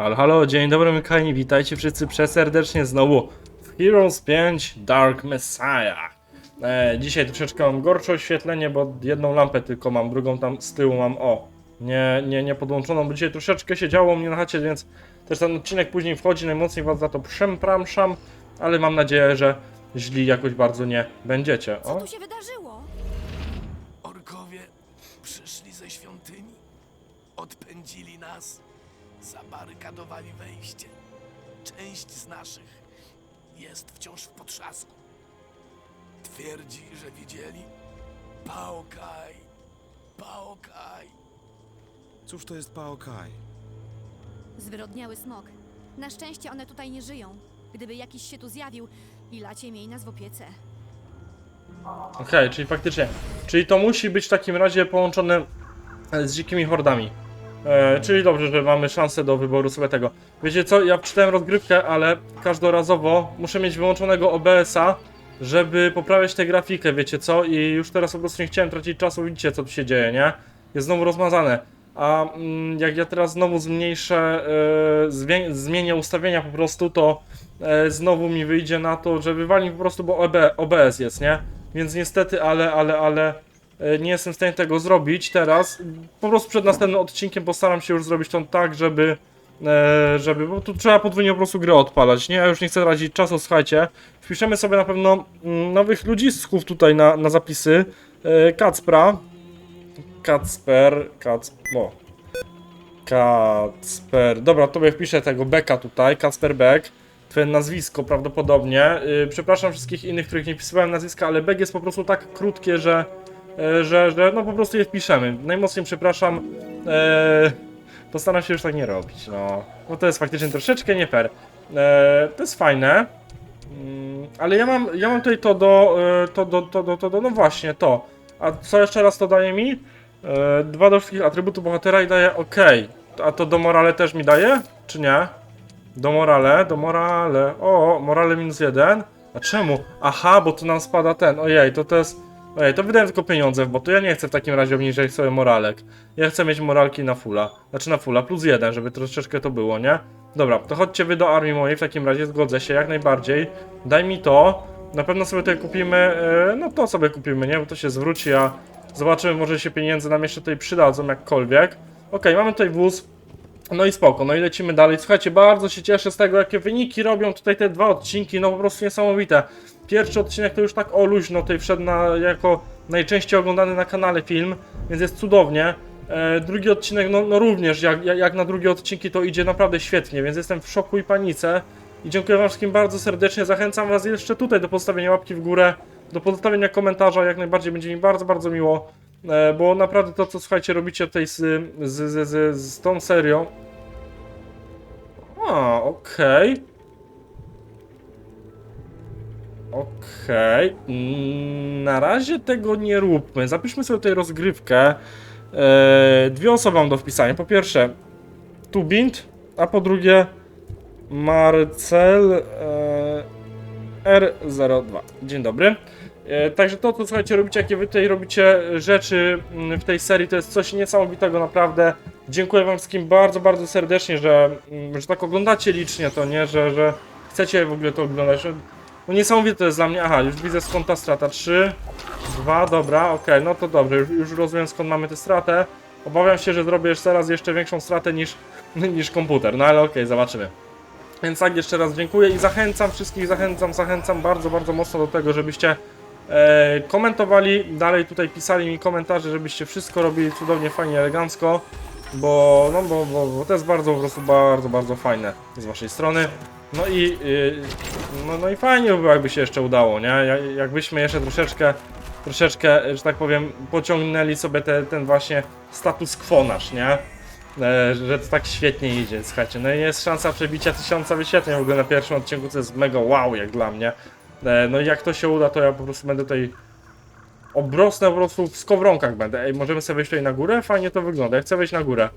Halo, halo, dzień dobry Mykani, witajcie wszyscy przeserdecznie znowu w Heroes 5 Dark Messiah. E, dzisiaj troszeczkę mam gorsze oświetlenie, bo jedną lampę tylko mam, drugą tam z tyłu mam, o, nie, nie, nie podłączoną, bo dzisiaj troszeczkę się działo u mnie na chacie, więc też ten odcinek później wchodzi, najmocniej was za to przepraszam, ale mam nadzieję, że źli jakoś bardzo nie będziecie. Co O, tu się wydarzyło? Orkowie przyszli ze świątyni, odpędzili nas, zabarykadowali wejście. Część z naszych jest wciąż w potrzasku. Twierdzi, że widzieli Paokaj, Paokaj. Cóż to jest Paokaj? Zwyrodniały smok. Na szczęście one tutaj nie żyją. Gdyby jakiś się tu zjawił, Ilacie miej nas w opiece. Okej, czyli faktycznie. Czyli to musi być w takim razie połączone z dzikimi hordami. E, czyli dobrze, że mamy szansę do wyboru sobie tego. Wiecie co, ja czytałem rozgrywkę, ale każdorazowo muszę mieć wyłączonego OBS-a, żeby poprawiać tę grafikę, wiecie co? I już teraz po prostu nie chciałem tracić czasu, widzicie co tu się dzieje, nie? Jest znowu rozmazane. A mm, jak ja teraz znowu zmniejszę, e, zmienię ustawienia po prostu, to e, znowu mi wyjdzie na to, że wywali po prostu, bo OB, OBS jest, nie? Więc niestety, ale, ale, ale nie jestem w stanie tego zrobić teraz. Po prostu przed następnym odcinkiem postaram się już zrobić to tak, żeby, e, żeby, bo tu trzeba podwójnie po prostu grę odpalać, nie? Ja już nie chcę tracić czasu, słuchajcie. Wpiszemy sobie na pewno mm, nowych ludzisków tutaj na, na zapisy. E, Kacpra. Kacper, Kac... o. Kacper. Dobra, tobie wpiszę tego Beka tutaj, Kacper Beck. Twoje nazwisko prawdopodobnie. Yy, przepraszam wszystkich innych, których nie wpisywałem nazwiska, ale Beck jest po prostu tak krótkie, że, że, że no po prostu je wpiszemy. Najmocniej przepraszam. Yy, postaram się już tak nie robić, no. Bo to jest faktycznie troszeczkę nie fair. Yy, to jest fajne. Mm, ale ja mam, ja mam tutaj to do, yy, to do, to do, to do, no właśnie, to. A co jeszcze raz to daje mi? E, dwa do wszystkich atrybutów bohatera i daje OK. A to do morale też mi daje? Czy nie? Do morale, do morale. O, morale minus jeden. A czemu? Aha, bo tu nam spada ten. Ojej, to to jest. Ojej, to wydałem tylko pieniądze, bo to ja nie chcę w takim razie obniżyć sobie moralek. Ja chcę mieć moralki na fulla. Znaczy na fulla, plus jeden, żeby troszeczkę to było, nie? Dobra, to chodźcie wy do armii mojej, w takim razie zgodzę się, jak najbardziej. Daj mi to. Na pewno sobie tutaj kupimy, e, no to sobie kupimy, nie? Bo to się zwróci, a zobaczymy, może się pieniądze nam jeszcze tutaj przydadzą jakkolwiek. Okej, mamy tutaj wóz. No i spoko, no i lecimy dalej. Słuchajcie, bardzo się cieszę z tego, jakie wyniki robią tutaj te dwa odcinki, no po prostu niesamowite. Pierwszy odcinek to już tak o luźno tutaj wszedł na, jako najczęściej oglądany na kanale film, więc jest cudownie. E, drugi odcinek, no, no również, jak, jak, na drugie odcinki to idzie naprawdę świetnie, więc jestem w szoku i panice. I dziękuję wam wszystkim bardzo serdecznie, zachęcam was jeszcze tutaj do postawienia łapki w górę, do pozostawienia komentarza, jak najbardziej będzie mi bardzo, bardzo miło. E, bo naprawdę to, co słuchajcie, robicie tutaj z, z, z, z, tą serią. A, okej. Okej. Mm, Na razie tego nie róbmy. Zapiszmy sobie tutaj rozgrywkę. E, dwie osoby mam do wpisania. Po pierwsze, Tubint, a po drugie Marcel e, R02. Dzień dobry. E, Także to, co słuchajcie, robicie, jakie wy tutaj robicie rzeczy mm, w tej serii, to jest coś niesamowitego, naprawdę. Dziękuję wam wszystkim bardzo, bardzo serdecznie, że, mm, że tak oglądacie licznie to, nie? Że, że chcecie w ogóle to oglądać. No niesamowite to jest dla mnie. Aha, już widzę skąd ta strata. 3, 2, dobra, okej, no to dobrze, już, rozumiem skąd mamy tę stratę. Obawiam się, że zrobię jeszcze raz jeszcze większą stratę niż, niż komputer, no ale okej, zobaczymy. Więc tak, jeszcze raz dziękuję i zachęcam wszystkich, zachęcam, zachęcam bardzo, bardzo mocno do tego, żebyście komentowali, dalej tutaj pisali mi komentarze, żebyście wszystko robili cudownie, fajnie, elegancko, bo, no, bo, bo, bo to jest bardzo, po prostu bardzo, bardzo fajne z waszej strony. No i, y, no, no i fajnie by jakby się jeszcze udało, nie? Ja- Jakbyśmy jeszcze troszeczkę, troszeczkę, że tak powiem, pociągnęli sobie te, ten właśnie status quo nasz, nie? E, że to tak świetnie idzie, słuchajcie. No i jest szansa przebicia tysiąca wyświetleń w ogóle na pierwszym odcinku, co jest mega wow jak dla mnie. E, no i jak to się uda, to ja po prostu będę tutaj obrosnę po prostu w skowronkach będę. Ej, możemy sobie wejść tutaj na górę? Fajnie to wygląda. Ja chcę wejść na górę.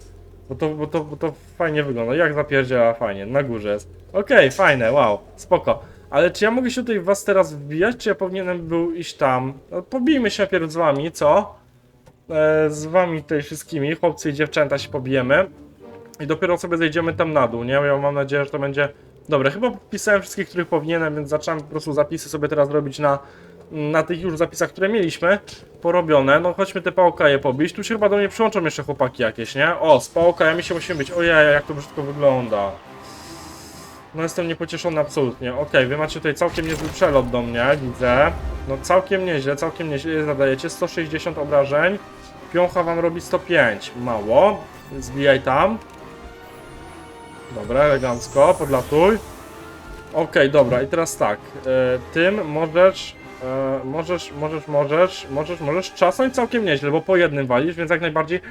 Bo to, bo to, bo to fajnie wygląda. Jak zapierdziela fajnie, na górze jest. Okej, fajne, wow, spoko. Ale czy ja mogę się tutaj was teraz wbijać, czy ja powinienem był iść tam? No, pobijmy się najpierw z wami, co? E, z wami tutaj wszystkimi, chłopcy i dziewczęta się pobijemy. I dopiero sobie zejdziemy tam na dół, nie? Ja mam nadzieję, że to będzie... Dobra, chyba pisałem wszystkich, których powinienem, więc zacząłem po prostu zapisy sobie teraz robić na, na tych już zapisach, które mieliśmy porobione. No chodźmy te pałokaje pobić. Tu się chyba do mnie przyłączą jeszcze chłopaki jakieś, nie? O, z pałokajami się musimy być. Ojej, jak to brzydko wygląda. No jestem niepocieszony absolutnie. Okej, wy macie tutaj całkiem niezły przelot do mnie, widzę. No całkiem nieźle, całkiem nieźle zadajecie. 160 obrażeń. Piącha wam robi 105. Mało. Zbijaj tam. Dobra, elegancko, podlatuj. Okej, dobra, i teraz tak. E, tym możesz, e, możesz, możesz, możesz, możesz, możesz czasem całkiem nieźle, bo po jednym walisz, więc jak najbardziej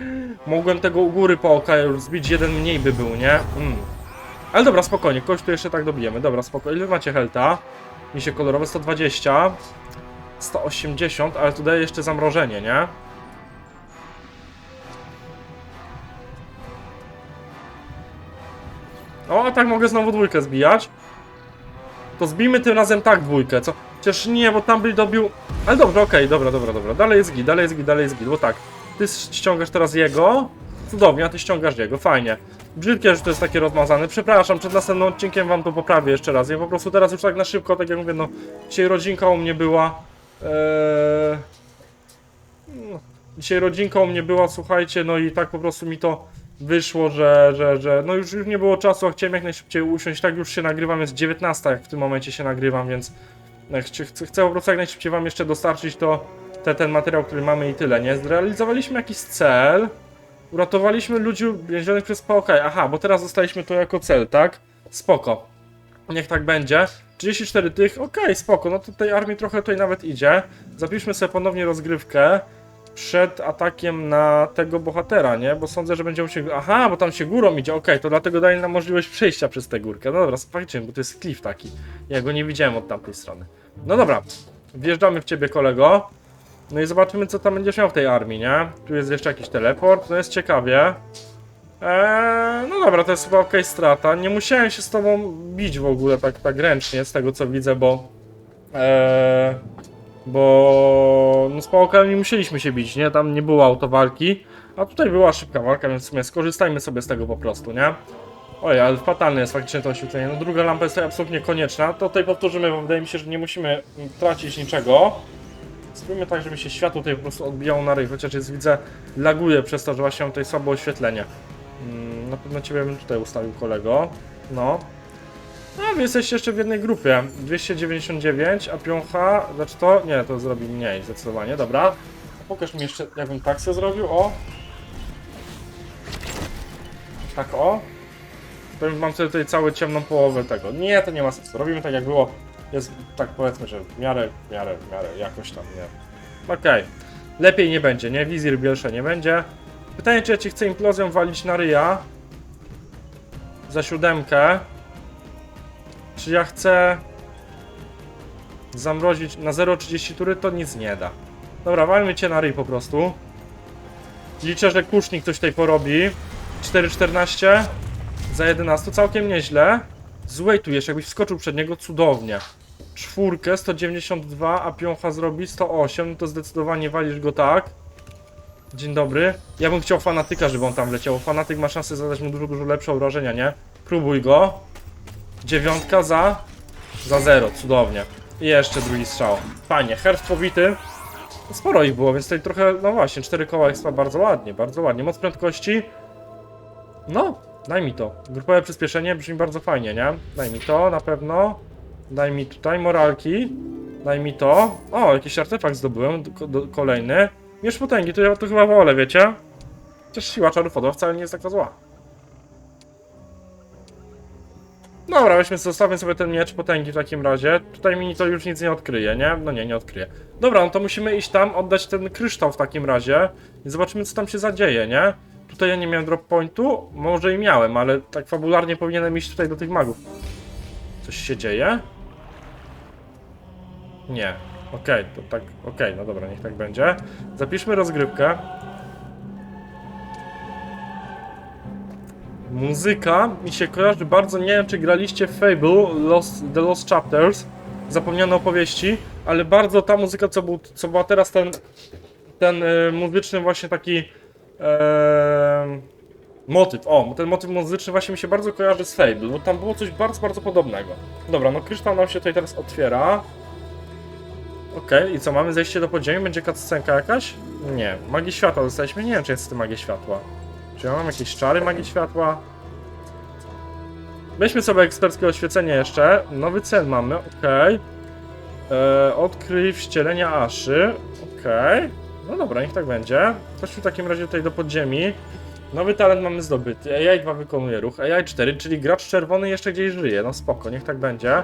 mogłem tego u góry po już zbić, jeden mniej by był, nie? Mm. Ale dobra, spokojnie, kogoś tu jeszcze tak dobijemy. Dobra, spokojnie. Ile macie helta? Mi się kolorowe 120. 180, ale tu daje jeszcze zamrożenie, nie? O, tak mogę znowu dwójkę zbijać. To zbijmy tym razem tak dwójkę, co? Chociaż nie, bo tam by dobił... Ale dobrze, okej, dobra, dobra, dobra. Dalej jest git, dalej jest git, dalej jest git, bo tak. Ty ściągasz teraz jego. Cudownie, a ty ściągasz jego, fajnie. Brzydkie, że to jest takie rozmazane. Przepraszam, przed następnym odcinkiem wam to poprawię jeszcze raz. Ja po prostu teraz już tak na szybko, tak jak mówię, no... Dzisiaj rodzinka u mnie była. Eee... No, dzisiaj rodzinka u mnie była, słuchajcie, no i tak po prostu mi to wyszło, że, że, że no już, już nie było czasu, a chciałem jak najszybciej usiąść, tak już się nagrywam, jest 19, jak w tym momencie się nagrywam, więc chcę, chcę, po prostu jak najszybciej wam jeszcze dostarczyć to, te, ten materiał, który mamy i tyle, nie? Zrealizowaliśmy jakiś cel, uratowaliśmy ludzi więzionych przez POK, aha, bo teraz dostaliśmy to jako cel, tak? Spoko. Niech tak będzie. 34 tych, okej, spoko, no to tej armii trochę tutaj nawet idzie. Zapiszmy sobie ponownie rozgrywkę przed atakiem na tego bohatera, nie? Bo sądzę, że będzie musiał... Aha, bo tam się górą idzie, okej, to dlatego daje nam możliwość przejścia przez tę górkę. No dobra, faktycznie, bo to jest cliff taki. Ja go nie widziałem od tamtej strony. No dobra, wjeżdżamy w ciebie, kolego. No i zobaczymy, co tam będziesz miał w tej armii, nie? Tu jest jeszcze jakiś teleport, no jest ciekawie. Eee, no dobra, to jest chyba okej strata. Nie musiałem się z tobą bić w ogóle tak, tak ręcznie, z tego co widzę, bo... Eee, bo pałokami nie musieliśmy się bić, nie? Tam nie było autowalki, a tutaj była szybka walka, więc w sumie skorzystajmy sobie z tego po prostu, nie? Oj, ale fatalne jest faktycznie to oświetlenie. No druga lampa jest absolutnie konieczna. To tutaj powtórzymy, bo wydaje mi się, że nie musimy tracić niczego. Spróbujmy tak, żeby się światło tutaj po prostu odbijało na ryj, chociaż jest, widzę, laguje przez to, że właśnie mam tutaj słabe oświetlenie. Mm, na pewno ciebie bym tutaj ustawił, kolego. No. A, wy jesteście jeszcze w jednej grupie. 299, a piącha, znaczy to, nie, to zrobi mniej zdecydowanie, dobra. Pokaż mi jeszcze, jakbym tak sobie zrobił, o. Tak, o. To mam sobie tutaj całą ciemną połowę tego. Nie, to nie ma sensu. Robimy tak jak było. Jest, tak powiedzmy, że w miarę, w miarę, w miarę, jakoś tam, nie. Okej. Lepiej nie będzie, nie? Wizir bielsze nie będzie. Pytanie, czy ja ci chcę implozją walić na ryja? Za siódemkę. Czy ja chcę zamrozić na 0,30 tury, to nic nie da. Dobra, walmy cię na ryj po prostu. Liczę, że kusznik coś tutaj porobi. 4,14 za 11, całkiem nieźle. Zwejtujesz, jakbyś wskoczył przed niego, cudownie. Czwórkę, 192, a piącha zrobi 108, no to zdecydowanie walisz go tak. Dzień dobry. Ja bym chciał fanatyka, żeby on tam wleciał. Fanatyk ma szansę zadać mu dużo, dużo lepsze obrażenia, nie? Próbuj go. Dziewiątka za... Za zero, cudownie. I jeszcze drugi strzał. Fajnie, herb powity. Sporo ich było, więc tutaj trochę, no właśnie, cztery koła expa, bardzo ładnie, bardzo ładnie. Moc prędkości. No, daj mi to. Grupowe przyspieszenie brzmi bardzo fajnie, nie? Daj mi to, na pewno. Daj mi tutaj moralki. Daj mi to. O, jakiś artefakt zdobyłem, do, do, kolejny. Miecz potęgi, to ja to chyba wolę, wiecie? Chociaż siła czarów wcale nie jest taka zła. Dobra, weźmy, zostawmy sobie ten miecz potęgi w takim razie. Tutaj mi to już nic nie odkryje, nie? No nie, nie odkryje. Dobra, no to musimy iść tam, oddać ten kryształ w takim razie i zobaczymy, co tam się zadzieje, nie? Tutaj ja nie miałem drop pointu, może i miałem, ale tak fabularnie powinienem iść tutaj do tych magów. Coś się dzieje? Nie. Okej, to tak, okej, no dobra, niech tak będzie. Zapiszmy rozgrywkę. Muzyka mi się kojarzy bardzo, nie wiem czy graliście Fable Lost, The Lost Chapters, zapomniane opowieści, ale bardzo ta muzyka, co, był, co była teraz ten, ten e, muzyczny właśnie taki, e, Motyw, o, ten motyw muzyczny właśnie mi się bardzo kojarzy z Fable, bo tam było coś bardzo, bardzo podobnego. Dobra, no kryształ nam się tutaj teraz otwiera. Okej, i co, mamy zejście do podziemi? Będzie cutscenka jakaś? Nie. Magii światła dostaliśmy? Nie wiem, czy jest to magia światła. Czy ja mam jakieś czary magii światła? Weźmy sobie eksperckie oświecenie jeszcze. Nowy cel mamy, okej. Eee, Odkryj wcielenia Aszy. Okej. No dobra, niech tak będzie. Chodźmy w takim razie tutaj do podziemi. Nowy talent mamy zdobyty. AI 2 wykonuje ruch. AI 4, czyli gracz czerwony jeszcze gdzieś żyje. No spoko, niech tak będzie.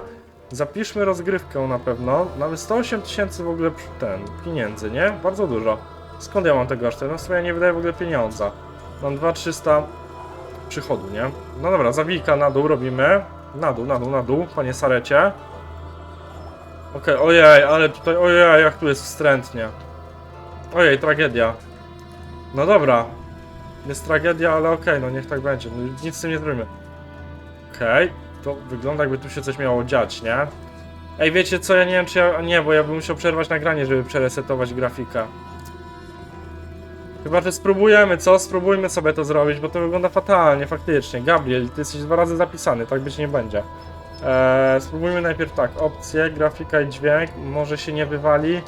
Zapiszmy rozgrywkę na pewno. Mamy 108 tysięcy w ogóle ten, pieniędzy, nie? Bardzo dużo. Skąd ja mam tego aż? No w sumie nie wydaję w ogóle pieniądza. Mam 2300 przychodu, nie? No dobra, zawijka na dół robimy. Na dół, na dół, na dół, panie Sarecie. Okej, ojej, ale tutaj, ojej, jak tu jest wstrętnie. Ojej, tragedia. No dobra. Jest tragedia, ale okej, no niech tak będzie. No, nic z tym nie zrobimy. Okej, to wygląda jakby tu się coś miało dziać, nie? Ej, wiecie co, ja nie wiem czy ja... Nie, bo ja bym musiał przerwać nagranie, żeby przeresetować grafika. Chyba, że spróbujemy, co? Spróbujmy sobie to zrobić, bo to wygląda fatalnie, faktycznie. Gabriel, ty jesteś dwa razy zapisany, tak być nie będzie. Eee, spróbujmy najpierw tak, opcje, grafika i dźwięk, może się nie wywali. Eee,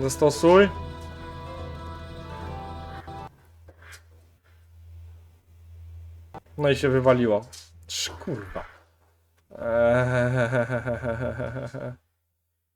zastosuj. No i się wywaliło. Kurwa. Eee,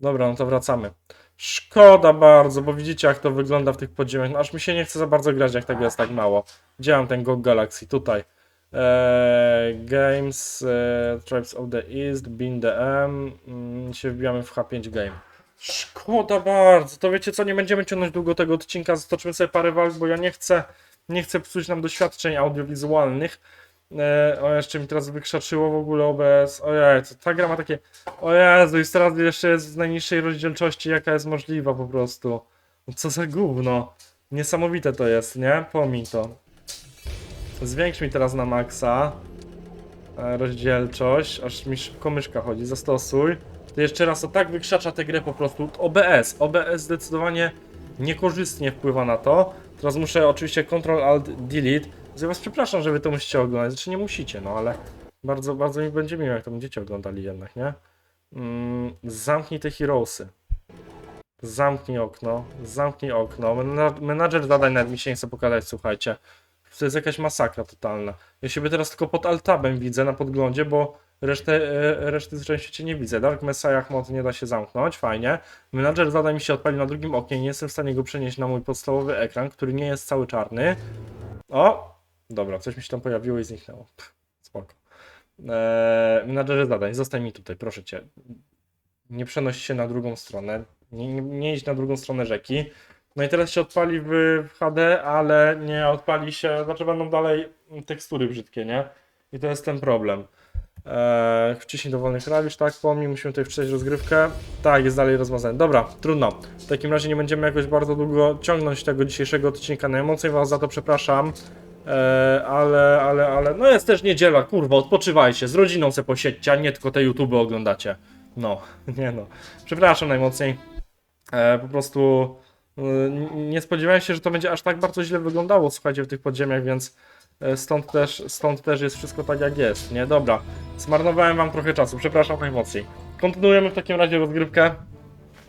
Dobra, no to wracamy. Szkoda bardzo, bo widzicie jak to wygląda w tych podziemiach. No aż mi się nie chce za bardzo grać, jak tego jest tak mało. Gdzie mam ten GOG Galaxy? Tutaj. Eee, games, e, Tribes of the East, Bin DM. Mm, się wbijamy w H5 Game. Szkoda bardzo. To wiecie co, nie będziemy ciągnąć długo tego odcinka. Zobaczymy sobie parę walk, bo ja nie chcę, nie chcę psuć nam doświadczeń audiowizualnych. E, o, jeszcze mi teraz wykrzaczyło w ogóle OBS. Ojej, to ta gra ma takie. O Jezu, i teraz jeszcze jest w najniższej rozdzielczości, jaka jest możliwa po prostu. Co za gówno. Niesamowite to jest, nie? Pomij to. Zwiększ mi teraz na maksa e, rozdzielczość, aż mi szybko myszka chodzi, zastosuj. To jeszcze raz to tak wykrzacza tę grę po prostu. OBS, OBS zdecydowanie niekorzystnie wpływa na to. Teraz muszę oczywiście Ctrl Alt Delete. Ja was przepraszam, że wy to musicie oglądać, znaczy nie musicie, no ale bardzo, bardzo mi będzie miło, jak to będziecie oglądali jednak, nie? Mm, zamknij te Heroesy. Zamknij okno, zamknij okno. Mena- Menadżer zadań nawet mi się nie chce pokazać, słuchajcie. To jest jakaś masakra totalna. Ja siebie teraz tylko pod altabem widzę na podglądzie, bo resztę, e, reszty świecie nie widzę. Dark Messiah mod nie da się zamknąć, fajnie. Menadżer zadań mi się odpalił na drugim oknie, nie jestem w stanie go przenieść na mój podstawowy ekran, który nie jest cały czarny. O! Dobra, coś mi się tam pojawiło i zniknęło. Pff, spoko. Eee, menadżerze zadań, zostań mi tutaj, proszę cię. Nie przenoś się na drugą stronę. Nie, nie, nie idź na drugą stronę rzeki. No i teraz się odpali w, HD, ale nie odpali się, znaczy będą dalej tekstury brzydkie, nie? I to jest ten problem. Eee, wciśnij dowolnych klawisz, tak, pomnij, musimy tutaj wczytać rozgrywkę. Tak, jest dalej rozmazany. Dobra, trudno. W takim razie nie będziemy jakoś bardzo długo ciągnąć tego dzisiejszego odcinka. Najmocniej was za to przepraszam. Eee, ale, ale, ale, no jest też niedziela, kurwa, odpoczywajcie, z rodziną se posiedźcie, a nie tylko te YouTube oglądacie. No, nie no. Przepraszam najmocniej. Eee, po prostu e, nie spodziewałem się, że to będzie aż tak bardzo źle wyglądało, słuchajcie, w tych podziemiach, więc e, stąd też, stąd też jest wszystko tak jak jest, nie? Dobra, zmarnowałem wam trochę czasu, przepraszam najmocniej. Kontynuujemy w takim razie rozgrywkę.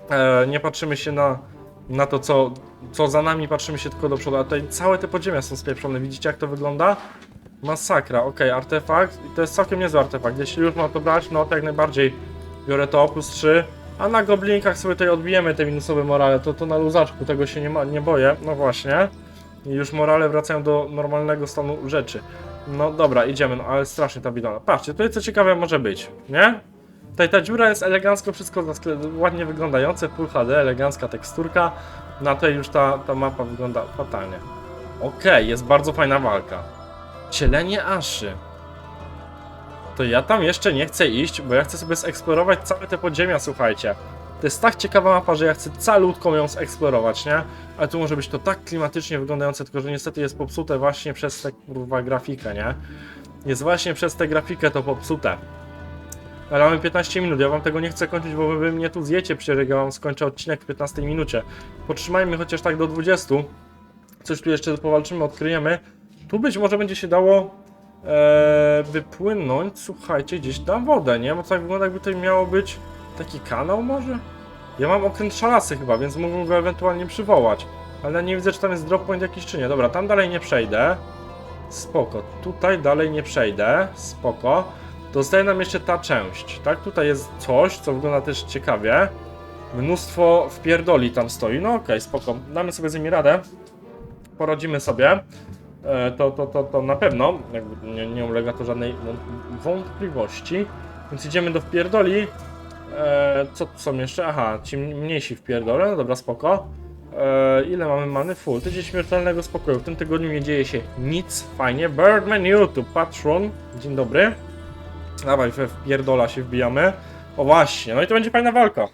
E, nie patrzymy się na, na to, co, co za nami, patrzymy się tylko do przodu, a tutaj całe te podziemia są spieprzone, widzicie jak to wygląda? Masakra, okej, artefakt, to jest całkiem niezły artefakt, jeśli już ma to brać, no to jak najbardziej biorę to, plus 3, a na goblinkach sobie tutaj odbijemy te minusowe morale, to, to na luzaczku, tego się nie, ma, nie boję, no właśnie. I już morale wracają do normalnego stanu rzeczy. No dobra, idziemy, no ale strasznie ta bidona. Patrzcie, tutaj co ciekawe może być, nie? Tutaj ta dziura jest elegancko, wszystko ładnie wyglądające, Full HD, elegancka teksturka. Na tej już ta, ta mapa wygląda fatalnie. Okej, jest bardzo fajna walka. Cielenie Aszy. To ja tam jeszcze nie chcę iść, bo ja chcę sobie zeksplorować całe te podziemia, słuchajcie. To jest tak ciekawa mapa, że ja chcę calutką ją zeksplorować, nie? Ale tu może być to tak klimatycznie wyglądające, tylko że niestety jest popsute właśnie przez tę kurwa grafikę, nie? Jest właśnie przez tę grafikę to popsute. Ale mamy 15 minut, ja wam tego nie chcę kończyć, bo wy mnie tu zjecie, przecież ja wam skończę odcinek w 15 minucie. Potrzymajmy chociaż tak do 20. Coś tu jeszcze powalczymy, odkryjemy. Tu być może będzie się dało e, wypłynąć, słuchajcie, gdzieś na wodę, nie? Bo tak wygląda jakby tutaj miało być taki kanał może? Ja mam okręt szalasy chyba, więc mógłbym go ewentualnie przywołać. Ale nie widzę, czy tam jest drop point jakiś, czy nie. Dobra, tam dalej nie przejdę. Spoko. Tutaj dalej nie przejdę. Spoko. Zostaje nam jeszcze ta część, tak? Tutaj jest coś, co wygląda też ciekawie. Mnóstwo wpierdoli tam stoi. No okej, spoko. Damy sobie z nimi radę. Poradzimy sobie. E, to, to, to, to na pewno. Jakby nie, nie ulega to żadnej wąt- wątpliwości. Więc idziemy do wpierdoli. E, co tu są jeszcze? Aha, ci mniejsi wpierdolę. No dobra, spoko. E, ile mamy many? Full. Tydzień śmiertelnego spokoju. W tym tygodniu nie dzieje się nic. Fajnie. Birdman YouTube, patron. Dzień dobry. Dawaj, we wpierdola się wbijamy. O właśnie, no i to będzie fajna walka.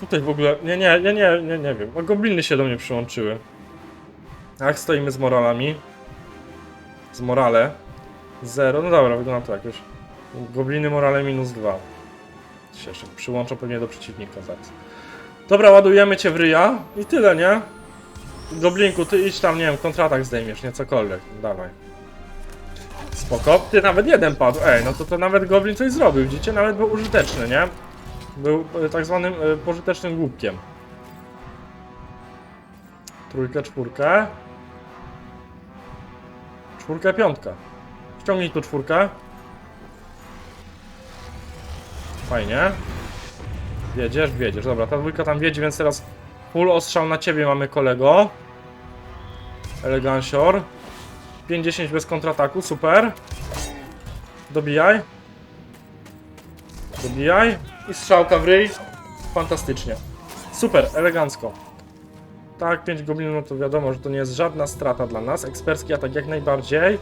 Tutaj w ogóle, nie, nie, nie, nie, nie, nie wiem. O, gobliny się do mnie przyłączyły. Jak stoimy z moralami? Z morale. Zero, no dobra, wygląda to jakoś. Gobliny morale minus dwa. Się jeszcze przyłączą pewnie do przeciwnika zaraz. Dobra, ładujemy cię w ryja i tyle, nie? Goblinku, ty idź tam, nie wiem, kontratak zdejmiesz, nie cokolwiek. Dawaj. Spoko. Ty nawet jeden padł. Ej, no to to nawet Goblin coś zrobił. Widzicie? Nawet był użyteczny, nie? Był e, tak zwanym e, pożytecznym głupkiem. Trójkę, czwórkę. Czwórkę, piątka. Ściągnij tu czwórkę. Fajnie. Wiedziesz, wiedziesz. Dobra, ta dwójka tam wiedzie, więc teraz full ostrzał na ciebie mamy kolego. Elegancior. 50 bez kontrataku, super. Dobijaj. Dobijaj. I strzałka w ryj. Fantastycznie. Super, elegancko. Tak, 5 goblinów, no to wiadomo, że to nie jest żadna strata dla nas. Ekspercki atak jak najbardziej.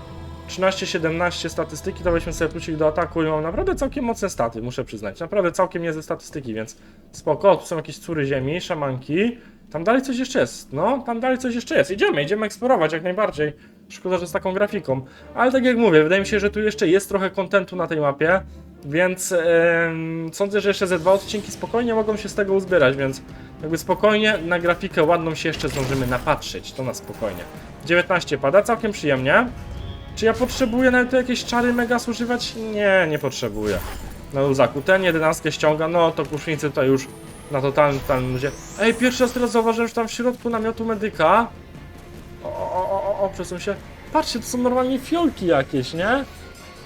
13-17 statystyki, byśmy sobie plusik do ataku i mam naprawdę całkiem mocne staty, muszę przyznać. Naprawdę całkiem niezłe statystyki, więc spoko. Tu są jakieś córy ziemi, szamanki. Tam dalej coś jeszcze jest, no, tam dalej coś jeszcze jest. Idziemy, idziemy eksplorować jak najbardziej. Szkoda, że z taką grafiką. Ale tak jak mówię, wydaje mi się, że tu jeszcze jest trochę kontentu na tej mapie, więc em, sądzę, że jeszcze ze dwa odcinki spokojnie mogą się z tego uzbierać, więc jakby spokojnie na grafikę ładną się jeszcze zdążymy napatrzeć, to na spokojnie. 19 pada, całkiem przyjemnie. Czy ja potrzebuję nawet tu jakieś czary mega używać? Nie, nie potrzebuję. Na luzaku, ten 11 ściąga, no to kusznicy tutaj już na totalnym, totalnym ludzie. Ej, pierwszy raz teraz zauważyłem, że tam w środku namiotu medyka o, o, o, o, o, przesuń się. Patrzcie, to są normalnie fiolki jakieś, nie?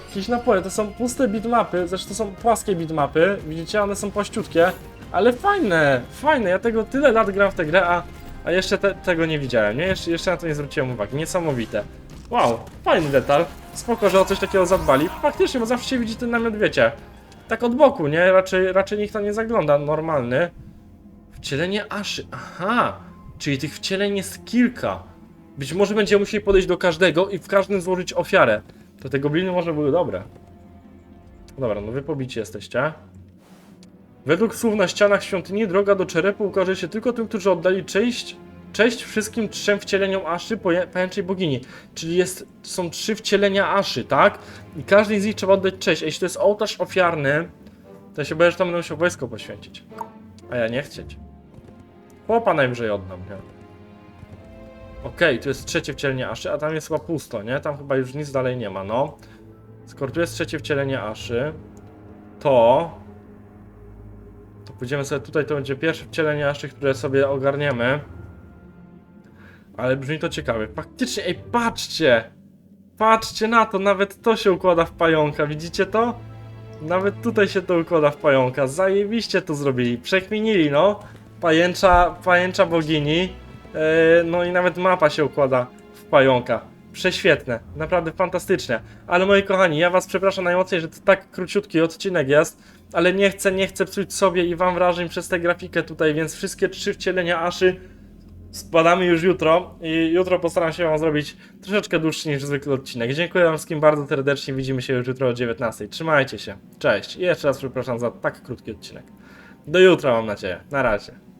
Jakieś napoje, to są puste bitmapy, zresztą to są płaskie bitmapy, widzicie, one są płaściutkie, ale fajne, fajne, ja tego tyle lat gram w tę grę, a, a jeszcze te, tego nie widziałem, nie? Jeszcze, jeszcze na to nie zwróciłem uwagi, niesamowite. Wow, fajny detal, spoko, że o coś takiego zadbali, faktycznie, bo zawsze się widzi ten namiot, wiecie, tak od boku, nie? Raczej, raczej nikt tam nie zagląda, normalny. Wcielenie Aszy, aha, czyli tych wcieleń jest kilka. Być może będziemy musieli podejść do każdego i w każdym złożyć ofiarę. To te gobliny może były dobre. Dobra, no wy pobici jesteście. Według słów na ścianach świątyni droga do czerepu ukaże się tylko tym, którzy oddali cześć, cześć wszystkim trzem wcieleniom Aszy, pajęczej bogini. Czyli jest, są trzy wcielenia Aszy, tak? I każdej z nich trzeba oddać cześć. A jeśli to jest ołtarz ofiarny, to ja się boję, że tam będę musiał wojsko poświęcić. A ja nie chcieć. Chłopa najwyżej oddam, nie? Okej, tu jest trzecie wcielenie Aszy, a tam jest chyba pusto, nie? Tam chyba już nic dalej nie ma, no. Skoro tu jest trzecie wcielenie Aszy, to... To pójdziemy sobie tutaj, to będzie pierwsze wcielenie Aszy, które sobie ogarniemy. Ale brzmi to ciekawie. Faktycznie, ej, patrzcie! Patrzcie na to, nawet to się układa w pająka, widzicie to? Nawet tutaj się to układa w pająka. Zajebiście to zrobili, przekminili, no. Pajęcza, pajęcza bogini. E, No i nawet mapa się układa w pająka. Prześwietne, naprawdę fantastycznie. Ale moi kochani, ja was przepraszam najmocniej, że to tak króciutki odcinek jest, ale nie chcę, nie chcę psuć sobie i wam wrażeń przez tę grafikę tutaj, więc wszystkie trzy wcielenia Aszy spadamy już jutro i jutro postaram się wam zrobić troszeczkę dłuższy niż zwykły odcinek. Dziękuję wam wszystkim bardzo serdecznie, widzimy się już jutro o 19. Trzymajcie się, cześć i jeszcze raz przepraszam za tak krótki odcinek. Do jutra mam nadzieję, na razie.